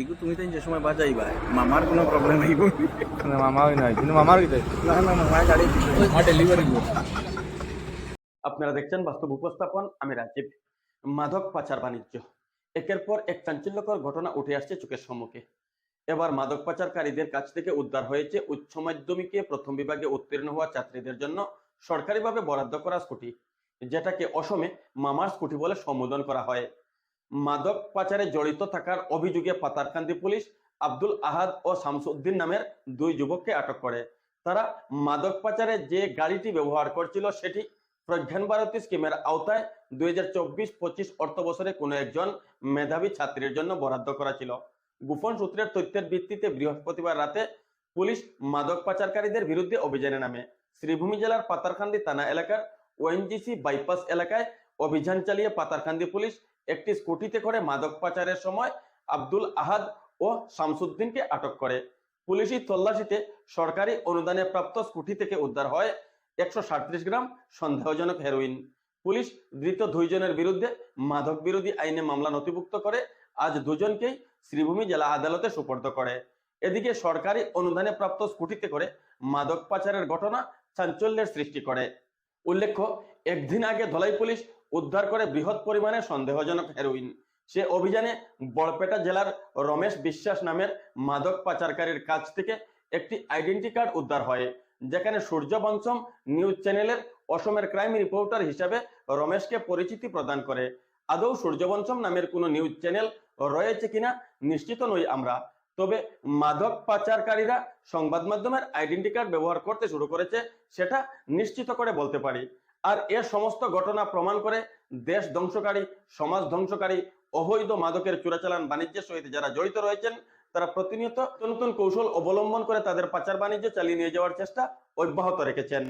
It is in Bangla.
এগুলো তুমি তো যে সময় বাজাই ভাই মামার কোনো প্রবলেম হইব না, মামা ওই নয় কিন্তু মামার কি না না মামা গাড়ি ডেলিভারি আপনারা দেখছেন বাস্তব উপস্থাপন আমি রাজীব। মাদক পাচার বাণিজ্য। একের পর এক চাঞ্চল্যকর ঘটনা উঠে আসছে চোখের সম্মুখে। এবার মাদক পাচারকারীদের কাছ থেকে উদ্ধার হয়েছে উচ্চ মাধ্যমিকে প্রথম বিভাগে উত্তীর্ণ হওয়া ছাত্রীদের জন্য সরকারিভাবে বরাদ্দ করা স্কুটি যেটাকে অসমে মামার স্কুটি বলে সম্বোধন করা হয়। মাদক পাচারে জড়িত থাকার অভিযোগে পাতারকান্দি পুলিশ আব্দুল আহাদ ও শামসুদ্দিন নামের দুই যুবককে আটক করে। তারা মাদক পাচারে যে গাড়িটি ব্যবহার করছিল সেটি প্রজ্ঞান ভারতী স্কিমের আওতায় দুই হাজার চব্বিশ পঁচিশ অর্থ বছরে কোনো একজন মেধাবী ছাত্রীর জন্য বরাদ্দ করা ছিল। গোপন সূত্রের তথ্যের ভিত্তিতে বৃহস্পতিবার রাতে পুলিশ মাদক পাচারকারীদের বিরুদ্ধে অভিযানে নামে। শ্রীভূমি জেলার পাতারকান্দি থানা এলাকার ওএনজিসি বাইপাস এলাকায় অভিযান চালিয়ে পাতারকান্দি পুলিশ একটি স্কুটিতে করে মাদক পাচারের সময় আব্দুল আহাদ ও শামসুদ্দিনকে আটক করে। পুলিশি তল্লাশিতে সরকারি অনুদানে প্রাপ্ত স্কুটি থেকে উদ্ধার হয় একশো গ্রাম সন্দেহজনক হেরোইন। পুলিশ ধৃত দুইজনের বিরুদ্ধে মাদক বিরোধী আইনে মামলা নথিভুক্ত করে আজ দুজনকেই শ্রীভূমি জেলা আদালতে সুপর্দ করে। এদিকে সরকারি অনুদানে প্রাপ্ত স্কুটিতে করে মাদক পাচারের ঘটনা চাঞ্চল্যের সৃষ্টি করে। উল্লেখ্য, একদিন আগে ধলাই পুলিশ উদ্ধার করে বৃহৎ পরিমাণে সন্দেহজনক হেরোইন সে অভিযানে বড়পেটা জেলার রমেশ বিশ্বাস নামের মাদক পাচারকারীর কাছ থেকে একটি আইডেন্টি কার্ড উদ্ধার হয়, যেখানে সূর্য বঞ্চম নিউজ চ্যানেলের অসমের ক্রাইম রিপোর্টার হিসাবে রমেশকে পরিচিতি প্রদান করে। আদৌ সূর্যবঞ্চম নামের কোনো নিউজ চ্যানেল রয়েছে কিনা নিশ্চিত নই আমরা, তবে মাদক পাচারকারীরা সংবাদ মাধ্যমের আইডেন্টি কার্ড ব্যবহার করতে শুরু করেছে, সেটা নিশ্চিত করে বলতে পারি। আর এ সমস্ত ঘটনা প্রমাণ করে দেশ ধ্বংসকারী, সমাজ ধ্বংসকারী, অবৈধ মাদকের চোরাচালান বাণিজ্যের সহিত যারা জড়িত রয়েছেন, তারা প্রতিনিয়ত নতুন কৌশল অবলম্বন করে তাদের পাচার বাণিজ্য চালিয়ে নিয়ে যাওয়ার চেষ্টা অব্যাহত রেখেছেন।